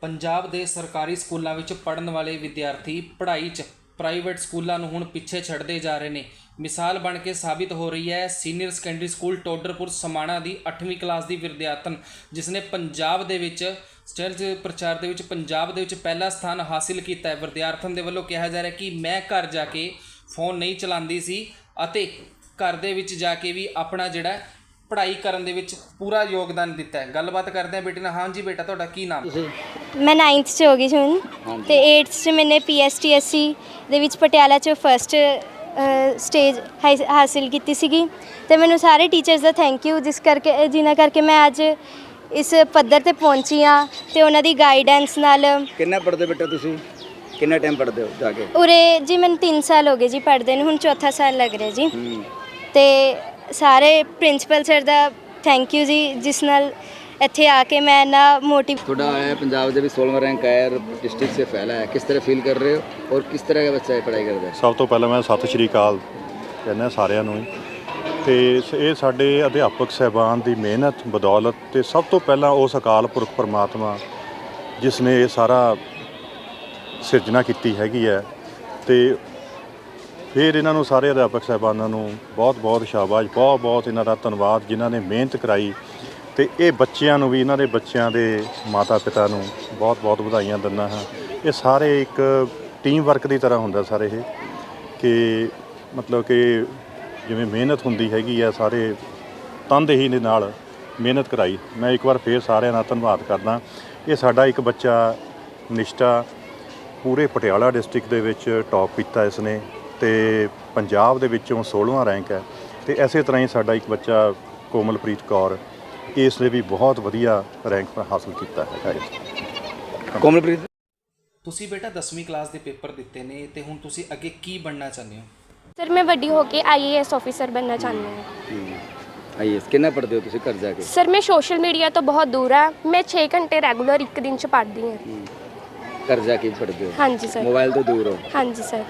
ਪੰਜਾਬ ਦੇ ਸਰਕਾਰੀ ਸਕੂਲਾਂ ਵਿੱਚ ਪੜ੍ਹਨ ਵਾਲੇ ਵਿਦਿਆਰਥੀ ਪੜ੍ਹਾਈ 'ਚ ਪ੍ਰਾਈਵੇਟ ਸਕੂਲਾਂ ਨੂੰ ਹੁਣ ਪਿੱਛੇ ਛੱਡਦੇ ਜਾ ਰਹੇ ਨੇ। ਮਿਸਾਲ ਬਣ ਕੇ ਸਾਬਿਤ ਹੋ ਰਹੀ ਹੈ senior secondary school Todarpur Samana ਦੀ 8ਵੀਂ ਕਲਾਸ ਦੀ ਵਿਦਿਆਰਥਣ ਜਿਸ ਨੇ ਪੰਜਾਬ ਦੇ ਵਿੱਚ ਸਟੇਜ ਪ੍ਰਚਾਰ ਦੇ ਵਿੱਚ ਪੰਜਾਬ ਦੇ ਵਿੱਚ ਪਹਿਲਾ ਸਥਾਨ ਹਾਸਿਲ ਕੀਤਾ ਹੈ। ਵਿਦਿਆਰਥਣ ਦੇ ਵੱਲੋਂ ਕਿਹਾ ਜਾ ਰਿਹਾ ਕਿ ਮੈਂ ਘਰ ਜਾ ਕੇ ਫੋਨ ਨਹੀਂ ਚਲਾਉਂਦੀ ਸੀ ਅਤੇ ਘਰ ਦੇ ਵਿੱਚ ਜਾ ਕੇ ਵੀ ਆਪਣਾ ਜਿਹੜਾ ਪੜ੍ਹਾਈ ਕਰਨ ਦੇ ਵਿੱਚ ਪੂਰਾ ਯੋਗਦਾਨ ਦਿੱਤਾ ਹੈ। ਗੱਲਬਾਤ ਕਰਦੇ ਹਾਂ ਬੇਟੇ ਨਾਲ। ਹਾਂਜੀ ਬੇਟਾ, ਤੁਹਾਡਾ ਕੀ ਨਾਮ? ਮੈਂ 9th ਚ ਹੋ ਗਈ ਹੁਣ ਤੇ 8th ਚ ਮੈਨੇ ਪੀਐਸਟੀਐਸਸੀ ਦੇ ਵਿੱਚ ਪਟਿਆਲਾ ਚ ਫਰਸਟ ਸਟੇਜ ਹਾਸਿਲ ਕੀਤੀ ਸੀਗੀ। ਤੇ ਮੈਨੂੰ ਸਾਰੇ ਟੀਚਰਸ ਦਾ ਥੈਂਕ ਯੂ ਜਿਸ ਕਰਕੇ ਜਿਨ੍ਹਾਂ ਕਰਕੇ ਮੈਂ ਅੱਜ ਇਸ ਪੱਧਰ ਤੇ ਪਹੁੰਚੀ ਆ ਤੇ ਉਹਨਾਂ ਦੀ ਗਾਈਡੈਂਸ ਨਾਲ ਕਿੰਨਾ ਪੜਦੇ ਬੇਟਾ ਤੁਸੀਂ? ਕਿੰਨਾ ਟਾਈਮ ਪੜਦੇ ਹੋ ਜਾ ਕੇ? ਉਰੇ ਜੀ ਮੈਨੂੰ 3 ਸਾਲ ਹੋ ਗਏ ਜੀ ਪੜ੍ਹਦੇ ਨੂੰ ਹੁਣ ਚੌਥਾ ਸਾਲ ਲੱਗ ਰਿਹਾ ਜੀ। ਤੇ ਸਾਰੇ ਪ੍ਰਿੰਸੀਪਲ ਸਰ ਦਾ ਥੈਂਕ ਯੂ ਜੀ ਜਿਸ ਨਾਲ ਇੱਥੇ ਆ ਕੇ ਮੈਂ ਨਾ ਮੋਟਿਵ ਤੁਹਾਡਾ ਆਇਆ ਪੰਜਾਬ ਦੇ ਵੀ 16ਵਾਂ ਰੈਂਕ ਆਇਆ ਡਿਸਟ੍ਰਿਕਟ ਸੇ ਫੈਲਾ ਹੈ। ਕਿਸ ਤਰ੍ਹਾਂ ਫੀਲ ਕਰ ਰਹੇ ਹੋ? ਔਰ ਕਿਸ ਤਰ੍ਹਾਂ ਦਾ ਬੱਚਾ ਹੈ ਪੜ੍ਹਾਈ ਕਰਦਾ ਸਭ ਤੋਂ ਪਹਿਲਾਂ ਮੈਂ ਸਤਿ ਸ਼੍ਰੀ ਅਕਾਲ ਕਹਿੰਦਾ ਸਾਰਿਆਂ ਨੂੰ ਤੇ ਇਹ ਸਾਡੇ ਅਧਿਆਪਕ ਸਹਿਬਾਨ ਦੀ ਮਿਹਨਤ ਬਦੌਲਤ ਤੇ ਸਭ ਤੋਂ ਪਹਿਲਾਂ ਉਸ ਅਕਾਲ ਪੁਰਖ ਪਰਮਾਤਮਾ ਜਿਸ ਨੇ ਇਹ ਸਾਰਾ ਸਿਰਜਣਾ ਕੀਤੀ ਹੈਗੀ ਹੈ। ਤੇ ਫਿਰ ਇਹਨਾਂ ਨੂੰ ਸਾਰੇ ਅਧਿਆਪਕ ਸਹਿਬਾਨਾਂ ਨੂੰ ਬਹੁਤ-ਬਹੁਤ ਸ਼ਾਬਾਸ਼ ਬਹੁਤ-ਬਹੁਤ ਇਹਨਾਂ ਦਾ ਧੰਨਵਾਦ ਜਿਨ੍ਹਾਂ ਨੇ ਮਿਹਨਤ ਕਰਾਈ। ਤੇ ਇਹ ਬੱਚਿਆਂ ਨੂੰ ਵੀ, ਇਹਨਾਂ ਦੇ ਬੱਚਿਆਂ ਦੇ ਮਾਤਾ-ਪਿਤਾ ਨੂੰ ਬਹੁਤ-ਬਹੁਤ ਵਧਾਈਆਂ ਦਿੰਦਾ ਹਾਂ। ਇਹ ਸਾਰੇ ਇੱਕ ਟੀਮ ਵਰਕ ਦੀ ਤਰ੍ਹਾਂ ਹੁੰਦਾ ਸਾਰੇ ਇਹ, ਕਿ ਮਤਲਬ ਕਿ ਜਿਵੇਂ ਮਿਹਨਤ ਹੁੰਦੀ ਹੈਗੀ ਆ ਸਾਰੇ ਤਨਦੇਹੀ ਦੇ ਨਾਲ ਮਿਹਨਤ ਕਰਾਈ। ਮੈਂ ਇੱਕ ਵਾਰ ਫੇਰ ਸਾਰਿਆਂ ਦਾ ਧੰਨਵਾਦ ਕਰਦਾ। ਇਹ ਸਾਡਾ ਇੱਕ ਬੱਚਾ ਨਿਸ਼ਟਾ ਪੂਰੇ ਪਟਿਆਲਾ ਡਿਸਟ੍ਰਿਕਟ ਦੇ ਵਿੱਚ ਟੌਪ ਕੀਤਾ ਇਸ ਨੇ ਤੇ ਪੰਜਾਬ ਦੇ ਵਿੱਚੋਂ 16ਵਾਂ ਰੈਂਕ ਹੈ। ਤੇ ਐਸੇ ਤਰ੍ਹਾਂ ਹੀ ਸਾਡਾ ਇੱਕ ਬੱਚਾ ਕੋਮਲਪ੍ਰੀਤ ਕੌਰ ਇਸ ਲਈ ਵੀ ਬਹੁਤ ਵਧੀਆ ਰੈਂਕ ਹਾਸਲ ਕੀਤਾ ਹੈਗਾ ਇਸ ਕੋਮਲਪ੍ਰੀਤ? ਤੁਸੀਂ ਬੇਟਾ 10ਵੀਂ ਕਲਾਸ ਦੇ ਪੇਪਰ ਦਿੱਤੇ ਨੇ ਤੇ ਹੁਣ ਤੁਸੀਂ ਅੱਗੇ ਕੀ ਬਣਨਾ ਚਾਹੁੰਦੇ ਹੋ? ਸਰ ਮੈਂ ਵੱਡੀ ਹੋ ਕੇ ਆਈਏਐਸ ਆਫੀਸਰ ਬਣਨਾ ਚਾਹੁੰਦੀ ਹਾਂ। ਆਈਏਐਸ ਕਿੰਨਾ ਪੜ੍ਹਦੇ ਹੋ ਤੁਸੀਂ ਘਰ ਜਾ ਕੇ? ਸਰ ਮੈਂ ਸੋਸ਼ਲ ਮੀਡੀਆ ਤੋਂ ਬਹੁਤ ਦੂਰ ਆ ਮੈਂ 6 ਘੰਟੇ ਰੈਗੂਲਰ ਇੱਕ ਦਿਨ ਚ ਪੜ੍ਹਦੀ ਹਾਂ। ਘਰ ਜਾ ਕੇ ਪੜ੍ਹਦੇ ਹੋ? ਹਾਂਜੀ ਸਰ। ਮੋਬਾਈਲ ਤੋਂ ਦੂਰ ਹਾਂਜੀ ਸਰ।